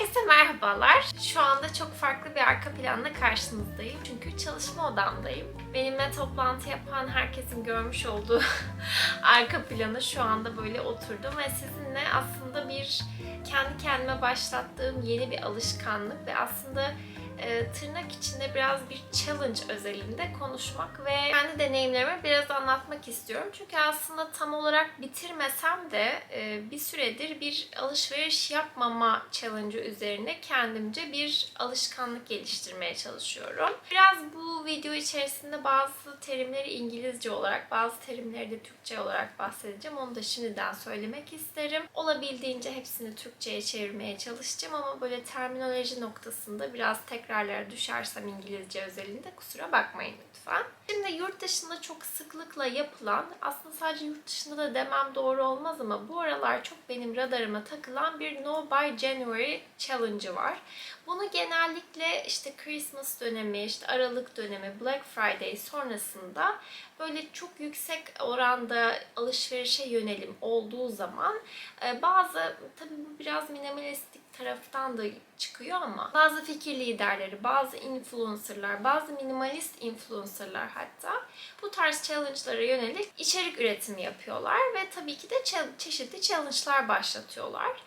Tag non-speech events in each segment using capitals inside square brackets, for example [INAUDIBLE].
Herkese merhabalar. Şu anda çok farklı bir arka planla karşınızdayım. Çünkü çalışma odamdayım. Benimle toplantı yapan herkesin görmüş olduğu [LAUGHS] arka planı şu anda böyle oturdum ve sizinle aslında bir kendi kendime başlattığım yeni bir alışkanlık ve aslında e, tırnak içinde biraz bir challenge özelinde konuşmak ve kendi deneyimlerimi biraz anlatmak istiyorum. Çünkü aslında tam olarak bitirmesem de e, bir süredir bir alışveriş yapmama challenge üzerine kendimce bir alışkanlık geliştirmeye çalışıyorum. Biraz bu video içerisinde bazı terimleri İngilizce olarak, bazı terimleri de Türkçe olarak bahsedeceğim. Onu da şimdiden söylemek isterim. Olabildiğince hepsini Türkçe'ye çevirmeye çalışacağım ama böyle terminoloji noktasında biraz tekrarlara düşersem İngilizce özelinde kusura bakmayın lütfen. Şimdi yurt dışında çok sıklıkla yapılan, aslında sadece yurt dışında da demem doğru olmaz ama bu aralar çok benim radarıma takılan bir No Buy January Challenge'ı var. Bunu genellikle işte Christmas dönemi, işte Aralık dönemi, Black Friday sonrasında böyle çok yüksek oranda alışverişe yönelim olduğu zaman e, bazı tabii biraz minimalistik taraftan da çıkıyor ama bazı fikir liderleri, bazı influencerlar, bazı minimalist influencerlar hatta bu tarz challenge'lara yönelik içerik üretimi yapıyorlar ve tabii ki de çe- çeşitli challenge'lar başlatıyorlar.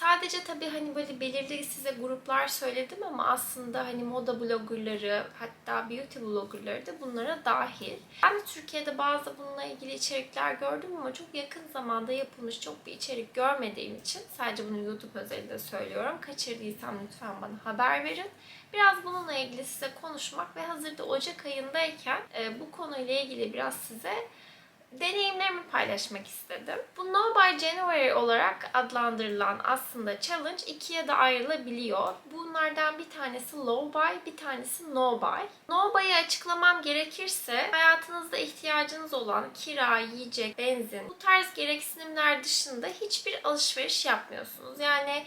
Sadece tabii hani böyle belirli size gruplar söyledim ama aslında hani moda bloggerları hatta beauty bloggerları da bunlara dahil. Ben de Türkiye'de bazı bununla ilgili içerikler gördüm ama çok yakın zamanda yapılmış çok bir içerik görmediğim için sadece bunu YouTube özelinde söylüyorum. Kaçırdıysam lütfen bana haber verin. Biraz bununla ilgili size konuşmak ve hazırda Ocak ayındayken e, bu konuyla ilgili biraz size deneyimlerimi paylaşmak istedim. Bu No Buy January olarak adlandırılan aslında challenge ikiye de ayrılabiliyor. Bunlardan bir tanesi low buy, bir tanesi no buy. No buy'ı açıklamam gerekirse hayatınızda ihtiyacınız olan kira, yiyecek, benzin bu tarz gereksinimler dışında hiçbir alışveriş yapmıyorsunuz. Yani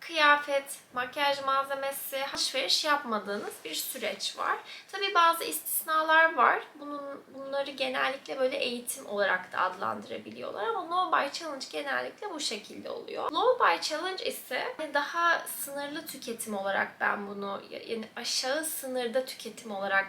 kıyafet, makyaj malzemesi, alışveriş yapmadığınız bir süreç var. Tabii bazı istisnalar var. Bunun bunları genellikle böyle eğitim olarak da adlandırabiliyorlar ama No Buy Challenge genellikle bu şekilde oluyor. Low Buy Challenge ise daha sınırlı tüketim olarak ben bunu yani aşağı sınırda tüketim olarak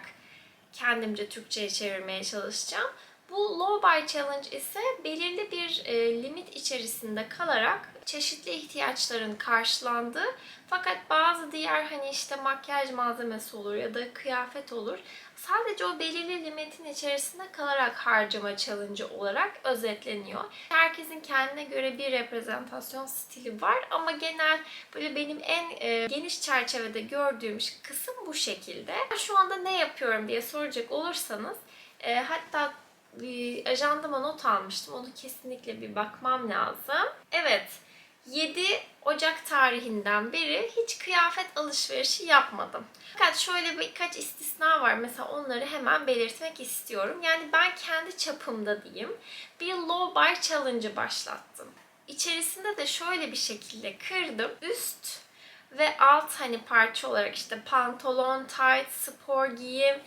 kendimce Türkçe'ye çevirmeye çalışacağım. Bu Low Buy Challenge ise belirli bir e, limit içerisinde kalarak çeşitli ihtiyaçların karşılandığı fakat bazı diğer hani işte makyaj malzemesi olur ya da kıyafet olur sadece o belirli limitin içerisinde kalarak harcama challenge olarak özetleniyor. Herkesin kendine göre bir reprezentasyon stili var ama genel böyle benim en e, geniş çerçevede gördüğüm kısım bu şekilde. Şu anda ne yapıyorum diye soracak olursanız e, hatta ajandama not almıştım. Onu kesinlikle bir bakmam lazım. Evet. 7 Ocak tarihinden beri hiç kıyafet alışverişi yapmadım. Fakat şöyle birkaç istisna var. Mesela onları hemen belirtmek istiyorum. Yani ben kendi çapımda diyeyim bir low buy challenge başlattım. İçerisinde de şöyle bir şekilde kırdım. Üst ve alt hani parça olarak işte pantolon, tight, spor giyim,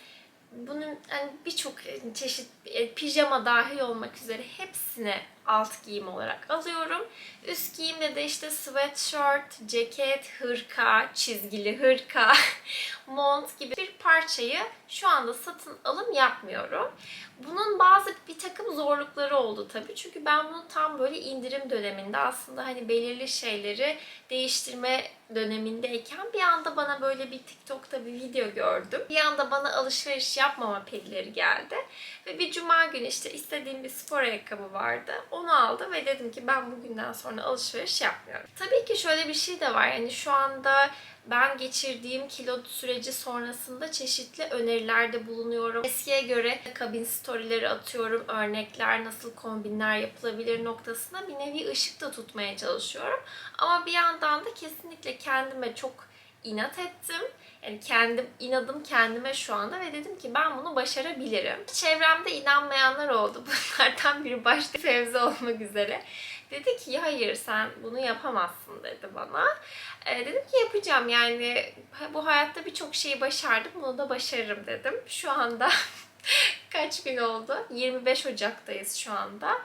bunun yani birçok çeşit e, pijama dahil olmak üzere hepsini alt giyim olarak alıyorum. Üst giyimde de işte sweatshirt, ceket, hırka, çizgili hırka, [LAUGHS] mont gibi bir parçayı şu anda satın alım yapmıyorum. Bunun bazı bir takım zorlukları oldu tabii. Çünkü ben bunu tam böyle indirim döneminde aslında hani belirli şeyleri değiştirme dönemindeyken bir anda bana böyle bir TikTok'ta bir video gördüm. Bir anda bana alışveriş yapmama pedileri geldi. Ve bir cuma günü işte istediğim bir spor ayakkabı vardı. Onu aldım ve dedim ki ben bugünden sonra alışveriş yapmıyorum. Tabii ki şöyle bir şey de var. Yani şu anda ben geçirdiğim kilo süreci sonrasında çeşitli önerilerde bulunuyorum. Eskiye göre kabin storyleri atıyorum. Örnekler, nasıl kombinler yapılabilir noktasına bir nevi ışık da tutmaya çalışıyorum. Ama bir yandan da kesinlikle kendime çok inat ettim. Yani kendim inadım kendime şu anda ve dedim ki ben bunu başarabilirim. Çevremde inanmayanlar oldu. [LAUGHS] Bunlardan biri başta Fevzi olmak üzere. Dedi ki hayır sen bunu yapamazsın dedi bana. E, dedim ki yapacağım yani bu hayatta birçok şeyi başardım bunu da başarırım dedim. Şu anda [LAUGHS] kaç gün oldu? 25 Ocak'tayız şu anda.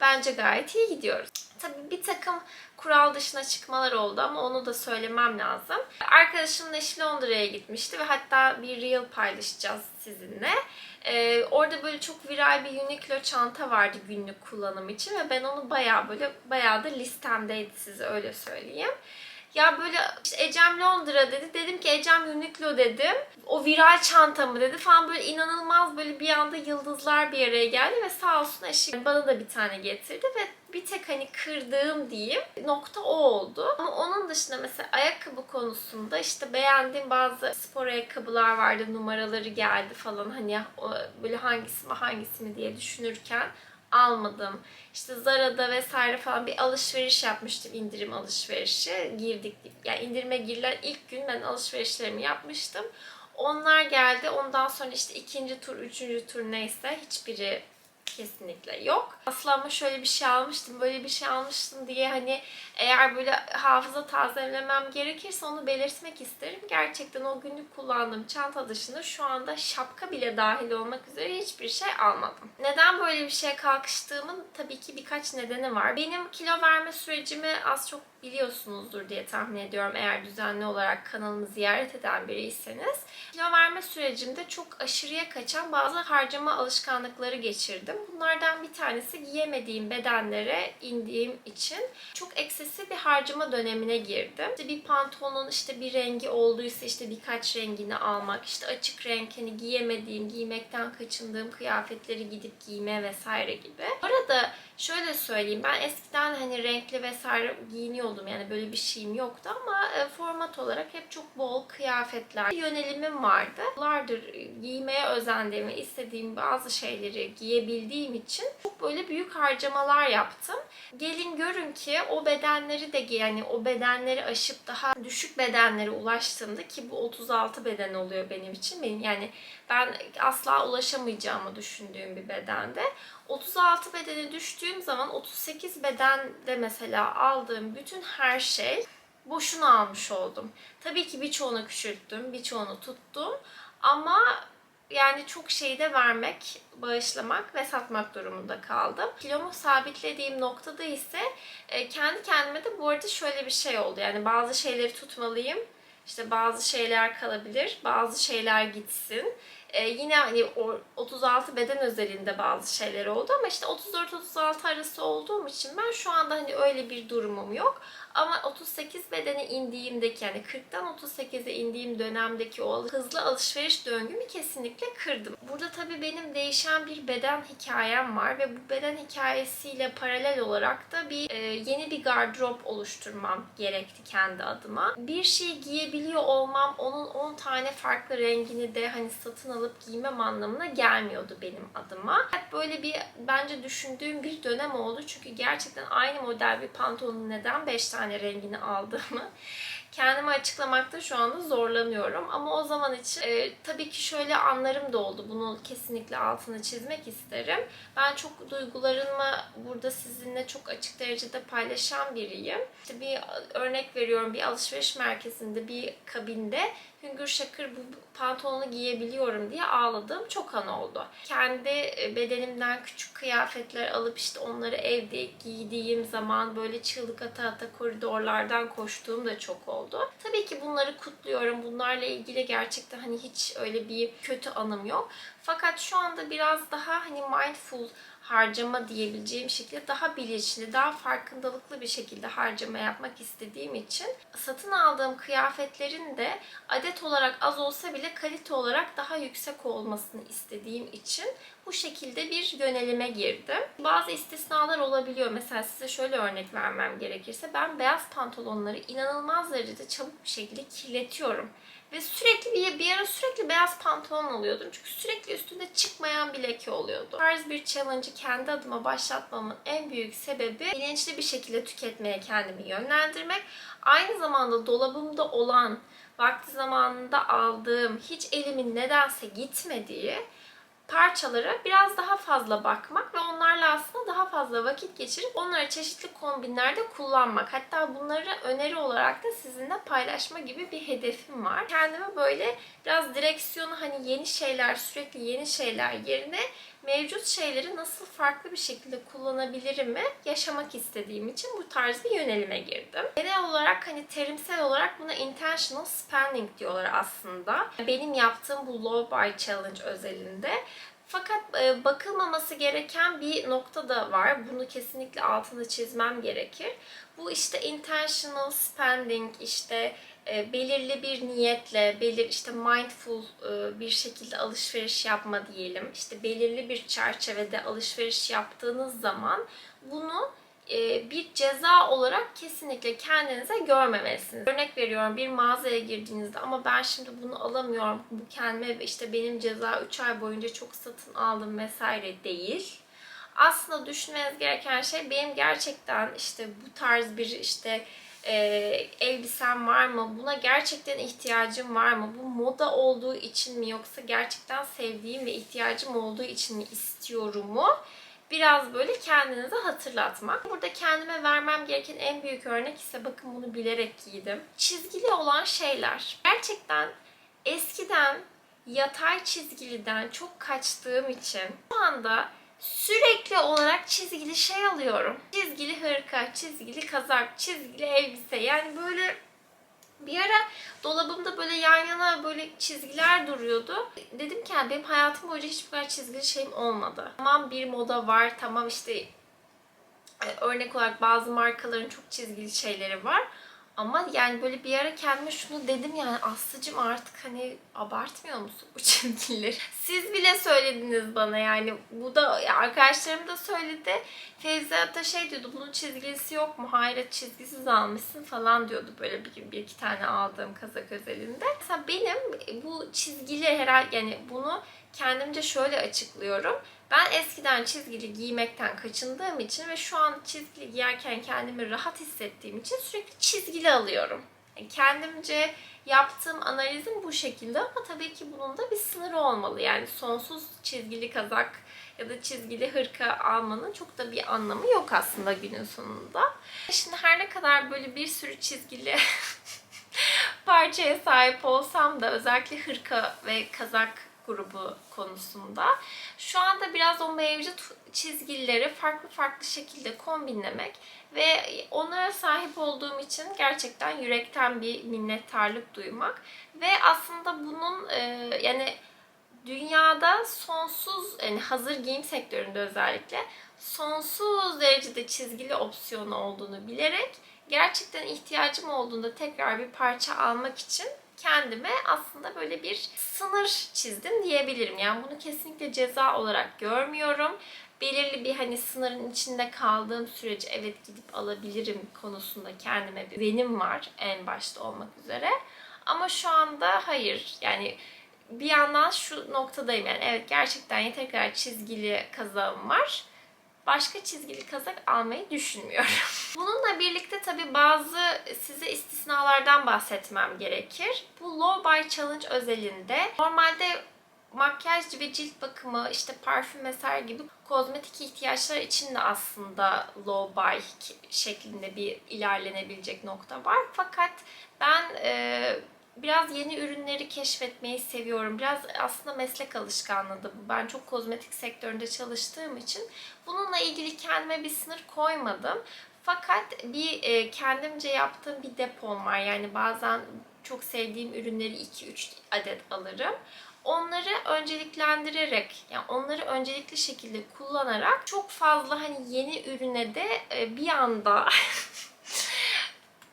Bence gayet iyi gidiyoruz. Tabii bir takım kural dışına çıkmalar oldu ama onu da söylemem lazım. Arkadaşımın eşi Londra'ya gitmişti ve hatta bir reel paylaşacağız sizinle. Ee, orada böyle çok viral bir Uniqlo çanta vardı günlük kullanım için ve ben onu bayağı böyle bayağı da listemdeydi size öyle söyleyeyim. Ya böyle işte Ecem Londra dedi. Dedim ki Ecem Uniqlo dedim. O viral çantamı dedi falan böyle inanılmaz böyle bir anda yıldızlar bir araya geldi ve sağ olsun eşi bana da bir tane getirdi ve bir tek hani kırdığım diyeyim nokta o oldu. Ama onun dışında mesela ayakkabı konusunda işte beğendiğim bazı spor ayakkabılar vardı. Numaraları geldi falan hani böyle hangisi mi hangisi mi diye düşünürken almadım. İşte Zara'da vesaire falan bir alışveriş yapmıştım. indirim alışverişi. Girdik. Yani indirime girilen ilk gün ben alışverişlerimi yapmıştım. Onlar geldi. Ondan sonra işte ikinci tur, üçüncü tur neyse hiçbiri kesinlikle yok. Asla ama şöyle bir şey almıştım, böyle bir şey almıştım diye hani eğer böyle hafıza tazelemem gerekirse onu belirtmek isterim. Gerçekten o günlük kullandığım çanta dışında şu anda şapka bile dahil olmak üzere hiçbir şey almadım. Neden böyle bir şeye kalkıştığımın tabii ki birkaç nedeni var. Benim kilo verme sürecimi az çok biliyorsunuzdur diye tahmin ediyorum eğer düzenli olarak kanalımı ziyaret eden biriyseniz. Kilo verme sürecimde çok aşırıya kaçan bazı harcama alışkanlıkları geçirdim. Bunlardan bir tanesi giyemediğim bedenlere indiğim için çok eksesif bir harcama dönemine girdim. İşte bir pantolonun işte bir rengi olduysa işte birkaç rengini almak, işte açık renk hani giyemediğim, giymekten kaçındığım kıyafetleri gidip giyme vesaire gibi. Arada şöyle söyleyeyim ben eskiden hani renkli vesaire giyiniyordum yani böyle bir şeyim yoktu ama e, format olarak hep çok bol kıyafetler yönelimim vardı. Yıllardır giymeye özendiğimi, istediğim bazı şeyleri giyebildiğim için çok böyle büyük harcamalar yaptım. Gelin görün ki o bedenleri de yani o bedenleri aşıp daha düşük bedenlere ulaştığımda ki bu 36 beden oluyor benim için. Benim yani ben asla ulaşamayacağımı düşündüğüm bir bedende. 36 bedene düştüğüm zaman 38 bedende mesela aldığım bütün her şey boşuna almış oldum. Tabii ki birçoğunu küçülttüm, birçoğunu tuttum ama yani çok şeyi de vermek, bağışlamak ve satmak durumunda kaldım. Kilomu sabitlediğim noktada ise e, kendi kendime de bu arada şöyle bir şey oldu. Yani bazı şeyleri tutmalıyım. İşte bazı şeyler kalabilir, bazı şeyler gitsin. Ee, yine hani o 36 beden özelinde bazı şeyler oldu ama işte 34-36 arası olduğum için ben şu anda hani öyle bir durumum yok. Ama 38 bedene indiğimdeki yani 40'tan 38'e indiğim dönemdeki o hızlı alışveriş döngümü kesinlikle kırdım. Burada tabii benim değişen bir beden hikayem var ve bu beden hikayesiyle paralel olarak da bir e, yeni bir gardırop oluşturmam gerekti kendi adıma. Bir şey giyebiliyor olmam onun 10 tane farklı rengini de hani satın alıp giymem anlamına gelmiyordu benim adıma. Hep böyle bir bence düşündüğüm bir dönem oldu. Çünkü gerçekten aynı model bir pantolonun neden 5 tane rengini aldığımı kendime açıklamakta şu anda zorlanıyorum. Ama o zaman için e, tabii ki şöyle anlarım da oldu. Bunu kesinlikle altını çizmek isterim. Ben çok duygularımı burada sizinle çok açık derecede paylaşan biriyim. İşte bir örnek veriyorum bir alışveriş merkezinde bir kabinde hüngür şakır bu pantolonu giyebiliyorum diye ağladığım çok an oldu. Kendi e, bedenimden küçük kıyafetler alıp işte onları evde giydiğim zaman böyle çığlık ata ata koridorlardan koştuğum da çok oldu. Tabii ki bunları kutluyorum. Bunlarla ilgili gerçekten hani hiç öyle bir kötü anım yok. Fakat şu anda biraz daha hani mindful harcama diyebileceğim şekilde daha bilinçli, daha farkındalıklı bir şekilde harcama yapmak istediğim için satın aldığım kıyafetlerin de adet olarak az olsa bile kalite olarak daha yüksek olmasını istediğim için bu şekilde bir yönelime girdim. Bazı istisnalar olabiliyor. Mesela size şöyle örnek vermem gerekirse ben beyaz pantolonları inanılmaz derecede çabuk bir şekilde kirletiyorum. Ve sürekli bir, bir ara sürekli beyaz pantolon alıyordum. Çünkü sürekli üstünde çıkmayan bir leke oluyordu. Tarz bir challenge'ı kendi adıma başlatmamın en büyük sebebi bilinçli bir şekilde tüketmeye kendimi yönlendirmek. Aynı zamanda dolabımda olan, vakti zamanında aldığım, hiç elimin nedense gitmediği parçalara biraz daha fazla bakmak ve onlarla aslında daha fazla vakit geçirip onları çeşitli kombinlerde kullanmak. Hatta bunları öneri olarak da sizinle paylaşma gibi bir hedefim var. Kendime böyle biraz direksiyonu hani yeni şeyler, sürekli yeni şeyler yerine mevcut şeyleri nasıl farklı bir şekilde kullanabilirim mi yaşamak istediğim için bu tarz bir yönelime girdim. Genel olarak hani terimsel olarak buna intentional spending diyorlar aslında. Benim yaptığım bu low buy challenge özelinde fakat e, bakılmaması gereken bir nokta da var. Bunu kesinlikle altını çizmem gerekir. Bu işte intentional spending, işte e, belirli bir niyetle, belir işte mindful e, bir şekilde alışveriş yapma diyelim. İşte belirli bir çerçevede alışveriş yaptığınız zaman bunu e, bir ceza olarak kesinlikle kendinize görmemelisiniz. Örnek veriyorum bir mağazaya girdiğinizde ama ben şimdi bunu alamıyorum. Bu kendime işte benim ceza 3 ay boyunca çok satın aldım vesaire değil. Aslında düşünmeniz gereken şey benim gerçekten işte bu tarz bir işte e, elbisem var mı? Buna gerçekten ihtiyacım var mı? Bu moda olduğu için mi yoksa gerçekten sevdiğim ve ihtiyacım olduğu için mi istiyorum mu? Biraz böyle kendinize hatırlatmak. Burada kendime vermem gereken en büyük örnek ise bakın bunu bilerek giydim. Çizgili olan şeyler. Gerçekten eskiden yatay çizgiliden çok kaçtığım için şu anda sürekli olarak çizgili şey alıyorum. Çizgili hırka, çizgili kazak, çizgili elbise. Yani böyle bir ara dolabımda böyle yan yana böyle çizgiler duruyordu. Dedim ki yani benim hayatım boyunca hiç bu kadar çizgili şeyim olmadı. Tamam bir moda var, tamam işte e, örnek olarak bazı markaların çok çizgili şeyleri var. Ama yani böyle bir ara kendime şunu dedim yani Aslı'cım artık hani abartmıyor musun bu [LAUGHS] çizgileri? Siz bile söylediniz bana yani. Bu da arkadaşlarım da söyledi. Fevzi hatta şey diyordu bunun çizgisi yok mu? Hayır çizgisiz almışsın falan diyordu böyle bir, bir iki tane aldığım kazak özelinde. Mesela benim bu çizgili herhalde yani bunu kendimce şöyle açıklıyorum. Ben eskiden çizgili giymekten kaçındığım için ve şu an çizgili giyerken kendimi rahat hissettiğim için sürekli çizgili alıyorum. Yani kendimce yaptığım analizim bu şekilde ama tabii ki bunun da bir sınırı olmalı. Yani sonsuz çizgili kazak ya da çizgili hırka almanın çok da bir anlamı yok aslında günün sonunda. Şimdi her ne kadar böyle bir sürü çizgili [LAUGHS] parçaya sahip olsam da özellikle hırka ve kazak grubu konusunda. Şu anda biraz o mevcut çizgileri farklı farklı şekilde kombinlemek ve onlara sahip olduğum için gerçekten yürekten bir minnettarlık duymak ve aslında bunun e, yani dünyada sonsuz yani hazır giyim sektöründe özellikle sonsuz derecede çizgili opsiyonu olduğunu bilerek gerçekten ihtiyacım olduğunda tekrar bir parça almak için kendime aslında böyle bir sınır çizdim diyebilirim. Yani bunu kesinlikle ceza olarak görmüyorum. Belirli bir hani sınırın içinde kaldığım sürece evet gidip alabilirim konusunda kendime bir benim var en başta olmak üzere. Ama şu anda hayır. Yani bir yandan şu noktadayım yani evet gerçekten yeter kadar çizgili kazağım var başka çizgili kazak almayı düşünmüyorum. [LAUGHS] Bununla birlikte tabi bazı size istisnalardan bahsetmem gerekir. Bu Low Buy Challenge özelinde normalde makyaj ve cilt bakımı, işte parfüm vesaire gibi kozmetik ihtiyaçlar için de aslında low buy şeklinde bir ilerlenebilecek nokta var. Fakat ben e, biraz yeni ürünleri keşfetmeyi seviyorum. Biraz aslında meslek alışkanlığı da bu. Ben çok kozmetik sektöründe çalıştığım için bununla ilgili kendime bir sınır koymadım. Fakat bir e, kendimce yaptığım bir depom var. Yani bazen çok sevdiğim ürünleri 2-3 adet alırım onları önceliklendirerek yani onları öncelikli şekilde kullanarak çok fazla hani yeni ürüne de e, bir anda [LAUGHS]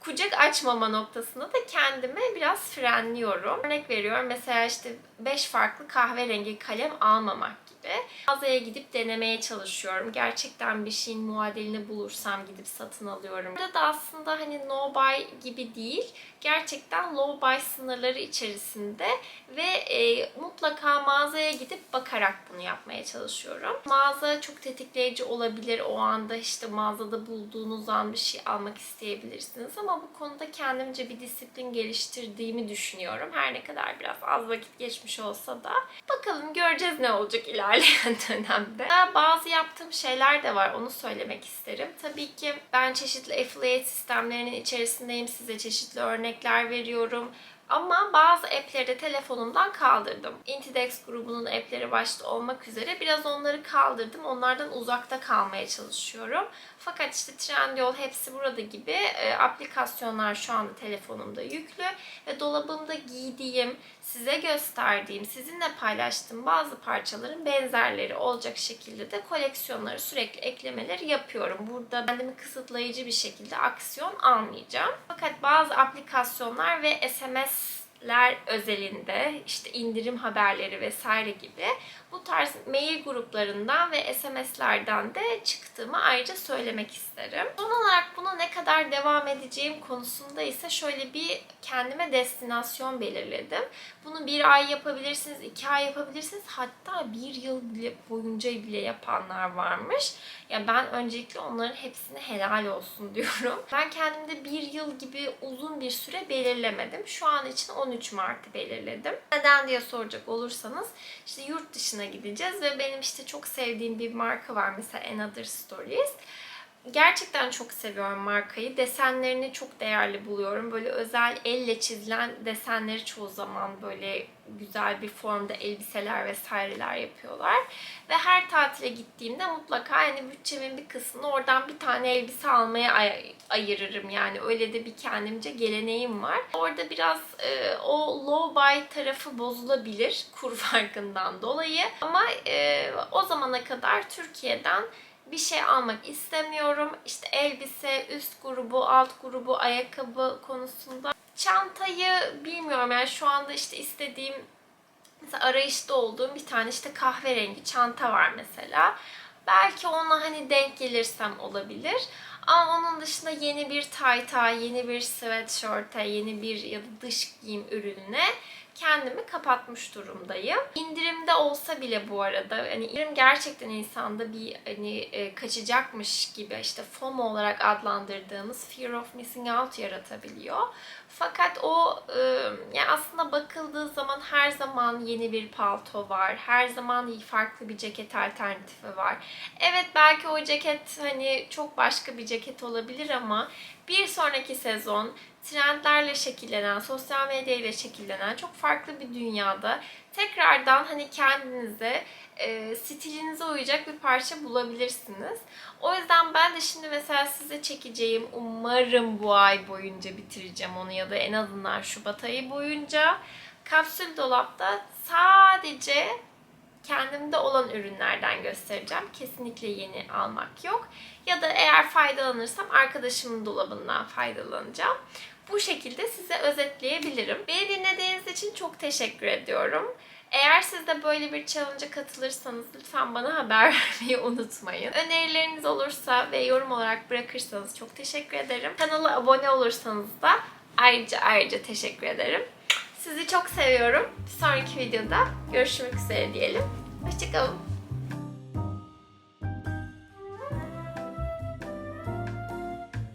kucak açmama noktasında da kendime biraz frenliyorum. Örnek veriyorum mesela işte 5 farklı kahverengi kalem almamak gibi. Mağazaya gidip denemeye çalışıyorum. Gerçekten bir şeyin muadilini bulursam gidip satın alıyorum. Burada da aslında hani no buy gibi değil. Gerçekten low buy sınırları içerisinde ve e, mutlaka mağazaya gidip bakarak bunu yapmaya çalışıyorum. Mağaza çok tetikleyici olabilir. O anda işte mağazada bulduğunuz an bir şey almak isteyebilirsiniz ama bu konuda kendimce bir disiplin geliştirdiğimi düşünüyorum. Her ne kadar biraz az vakit geçmiş olsa da. Bakalım göreceğiz ne olacak ilerleyen [LAUGHS] dönemde. Daha Bazı yaptığım şeyler de var. Onu söylemek isterim. Tabii ki ben çeşitli affiliate sistemlerinin içerisindeyim. Size çeşitli örnekler veriyorum. Ama bazı app'leri de telefonumdan kaldırdım. Intidex grubunun app'leri başta olmak üzere biraz onları kaldırdım. Onlardan uzakta kalmaya çalışıyorum. Fakat işte Trendyol hepsi burada gibi e, aplikasyonlar şu anda telefonumda yüklü ve dolabımda giydiğim, size gösterdiğim, sizinle paylaştığım bazı parçaların benzerleri olacak şekilde de koleksiyonları sürekli eklemeleri yapıyorum. Burada kendimi kısıtlayıcı bir şekilde aksiyon almayacağım. Fakat bazı aplikasyonlar ve SMS özelinde işte indirim haberleri vesaire gibi bu tarz mail gruplarından ve SMS'lerden de çıktığımı ayrıca söylemek isterim. Son olarak buna ne kadar devam edeceğim konusunda ise şöyle bir kendime destinasyon belirledim. Bunu bir ay yapabilirsiniz, iki ay yapabilirsiniz. Hatta bir yıl bile boyunca bile yapanlar varmış. Ya ben öncelikle onların hepsine helal olsun [LAUGHS] diyorum. Ben kendimde bir yıl gibi uzun bir süre belirlemedim. Şu an için 13 Mart'ı belirledim. Neden diye soracak olursanız işte yurt dışına gideceğiz ve benim işte çok sevdiğim bir marka var mesela Another Stories. Gerçekten çok seviyorum markayı. Desenlerini çok değerli buluyorum. Böyle özel elle çizilen desenleri çoğu zaman böyle güzel bir formda elbiseler vesaireler yapıyorlar. Ve her tatile gittiğimde mutlaka yani bütçemin bir kısmını oradan bir tane elbise almaya ay- ayırırım. Yani öyle de bir kendimce geleneğim var. Orada biraz e, o low buy tarafı bozulabilir [LAUGHS] kur farkından dolayı. Ama e, o zamana kadar Türkiye'den bir şey almak istemiyorum. İşte elbise, üst grubu, alt grubu, ayakkabı konusunda. Çantayı bilmiyorum yani şu anda işte istediğim mesela arayışta olduğum bir tane işte kahverengi çanta var mesela. Belki ona hani denk gelirsem olabilir. Ama onun dışında yeni bir tayta, yeni bir sweatshirt'e, yeni bir ya da dış giyim ürününe kendimi kapatmış durumdayım. İndirimde olsa bile bu arada hani indirim gerçekten insanda bir hani e, kaçacakmış gibi işte FOMO olarak adlandırdığımız fear of missing out yaratabiliyor. Fakat o e, yani aslında bakıldığı zaman her zaman yeni bir palto var. Her zaman farklı bir ceket alternatifi var. Evet belki o ceket hani çok başka bir ceket olabilir ama bir sonraki sezon trendlerle şekillenen, sosyal medya ile şekillenen çok farklı bir dünyada tekrardan hani kendinize e, stilinize uyacak bir parça bulabilirsiniz. O yüzden ben de şimdi mesela size çekeceğim umarım bu ay boyunca bitireceğim onu ya da en azından Şubat ayı boyunca kapsül dolapta sadece kendimde olan ürünlerden göstereceğim. Kesinlikle yeni almak yok. Ya da eğer faydalanırsam arkadaşımın dolabından faydalanacağım. Bu şekilde size özetleyebilirim. Beni dinlediğiniz için çok teşekkür ediyorum. Eğer siz de böyle bir challenge'a katılırsanız lütfen bana haber [LAUGHS] vermeyi unutmayın. Önerileriniz olursa ve yorum olarak bırakırsanız çok teşekkür ederim. Kanala abone olursanız da ayrıca ayrıca teşekkür ederim. Sizi çok seviyorum. Bir sonraki videoda görüşmek üzere diyelim. Hoşçakalın.